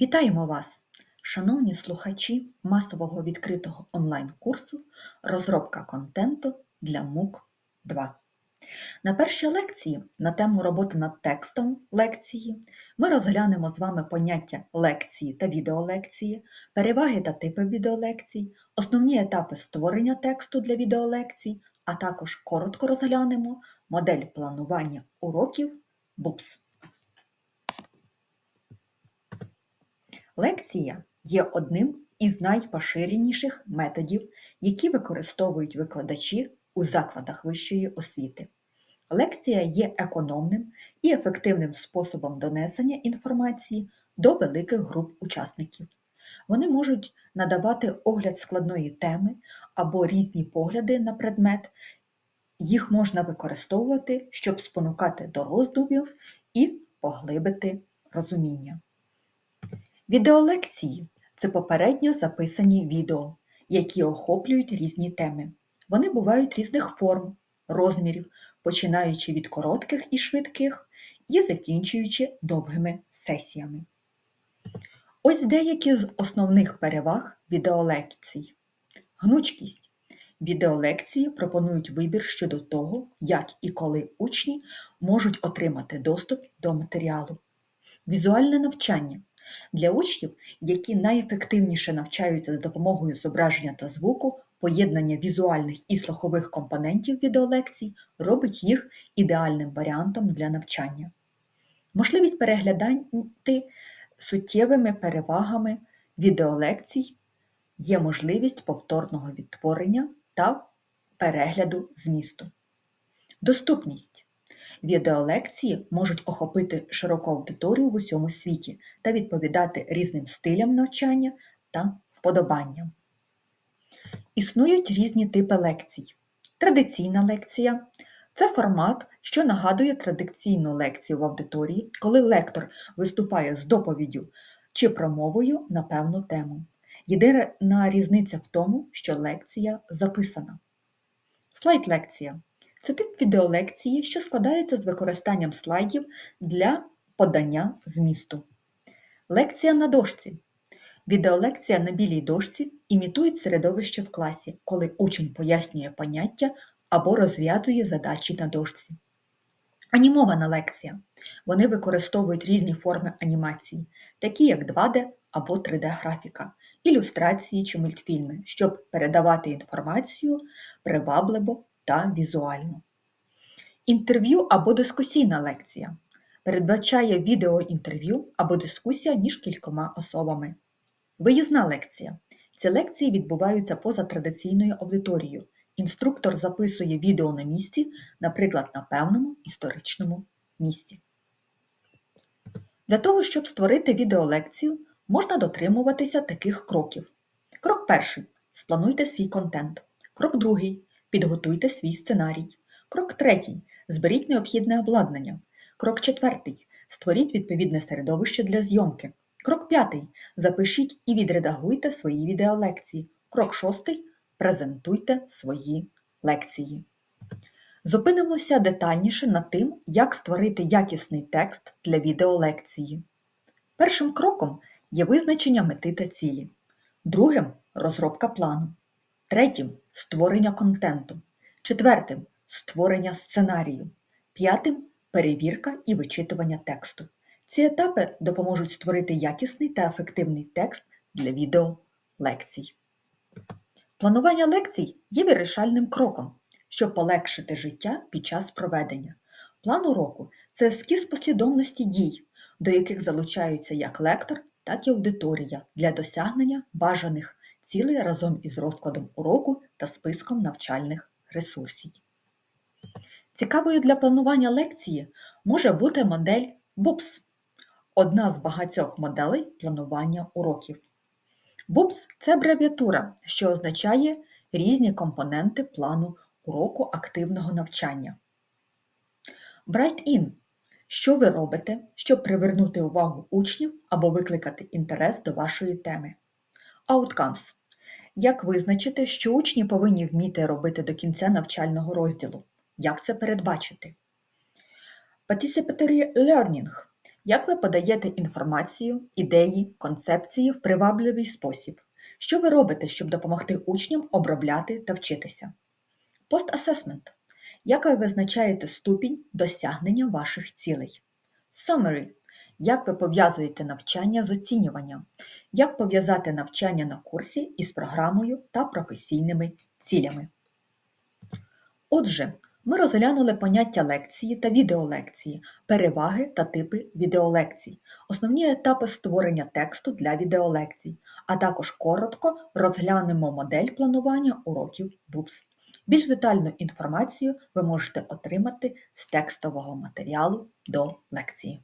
Вітаємо вас, шановні слухачі масового відкритого онлайн-курсу Розробка контенту для МУК 2. На першій лекції на тему роботи над текстом лекції ми розглянемо з вами поняття лекції та відеолекції, переваги та типи відеолекцій, основні етапи створення тексту для відеолекцій, а також коротко розглянемо модель планування уроків BUPS. Лекція є одним із найпоширеніших методів, які використовують викладачі у закладах вищої освіти. Лекція є економним і ефективним способом донесення інформації до великих груп учасників. Вони можуть надавати огляд складної теми або різні погляди на предмет. Їх можна використовувати, щоб спонукати до роздумів і поглибити розуміння. Відеолекції це попередньо записані відео, які охоплюють різні теми. Вони бувають різних форм, розмірів, починаючи від коротких і швидких і закінчуючи довгими сесіями. Ось деякі з основних переваг відеолекцій. Гнучкість. Відеолекції пропонують вибір щодо того, як і коли учні можуть отримати доступ до матеріалу. Візуальне навчання. Для учнів, які найефективніше навчаються з допомогою зображення та звуку, поєднання візуальних і слухових компонентів відеолекцій робить їх ідеальним варіантом для навчання. Можливість переглядати суттєвими перевагами відеолекцій є можливість повторного відтворення та перегляду змісту. Доступність. Відеолекції можуть охопити широку аудиторію в усьому світі та відповідати різним стилям навчання та вподобанням. Існують різні типи лекцій. Традиційна лекція це формат, що нагадує традиційну лекцію в аудиторії, коли лектор виступає з доповіддю чи промовою на певну тему. Єдина різниця в тому, що лекція записана. Слайд-лекція це тип відеолекції, що складається з використанням слайдів для подання змісту. Лекція на дошці. Відеолекція на білій дошці імітує середовище в класі, коли учень пояснює поняття або розв'язує задачі на дошці. Анімована лекція. Вони використовують різні форми анімації, такі як 2D або 3D-графіка, ілюстрації чи мультфільми, щоб передавати інформацію привабливо та візуально. Інтерв'ю або дискусійна лекція передбачає відеоінтерв'ю або дискусія між кількома особами. Виїзна лекція. Ці лекції відбуваються поза традиційною аудиторією. Інструктор записує відео на місці, наприклад, на певному історичному місці. Для того, щоб створити відеолекцію, можна дотримуватися таких кроків. Крок перший. Сплануйте свій контент. Крок другий. Підготуйте свій сценарій. Крок третій. Зберіть необхідне обладнання. Крок четвертий. Створіть відповідне середовище для зйомки. Крок п'ятий. Запишіть і відредагуйте свої відеолекції. Крок шостий. Презентуйте свої лекції. Зупинимося детальніше над тим, як створити якісний текст для відеолекції. Першим кроком є визначення мети та цілі. Другим розробка плану. Третім створення контенту. Четвертим створення сценарію. П'ятим перевірка і вичитування тексту. Ці етапи допоможуть створити якісний та ефективний текст для відеолекцій. Планування лекцій є вирішальним кроком, щоб полегшити життя під час проведення. План уроку це ескіз послідовності дій, до яких залучаються як лектор, так і аудиторія для досягнення бажаних цілей разом із розкладом уроку та списком навчальних ресурсів. Цікавою для планування лекції може бути модель BUPS – одна з багатьох моделей планування уроків. BUPS – це абревіатура, що означає різні компоненти плану уроку активного навчання. Bright-in – що ви робите, щоб привернути увагу учнів або викликати інтерес до вашої теми. Outcomes – як визначити, що учні повинні вміти робити до кінця навчального розділу. Як це передбачити? Participatory Learning Як ви подаєте інформацію, ідеї, концепції в привабливий спосіб? Що ви робите, щоб допомогти учням обробляти та вчитися? Пост-асесмент. Як ви визначаєте ступінь досягнення ваших цілей? Summary. Як ви пов'язуєте навчання з оцінюванням? Як пов'язати навчання на курсі із програмою та професійними цілями? Отже, ми розглянули поняття лекції та відеолекції, переваги та типи відеолекцій, основні етапи створення тексту для відеолекцій, а також коротко розглянемо модель планування уроків БУПС. Більш детальну інформацію ви можете отримати з текстового матеріалу до лекції.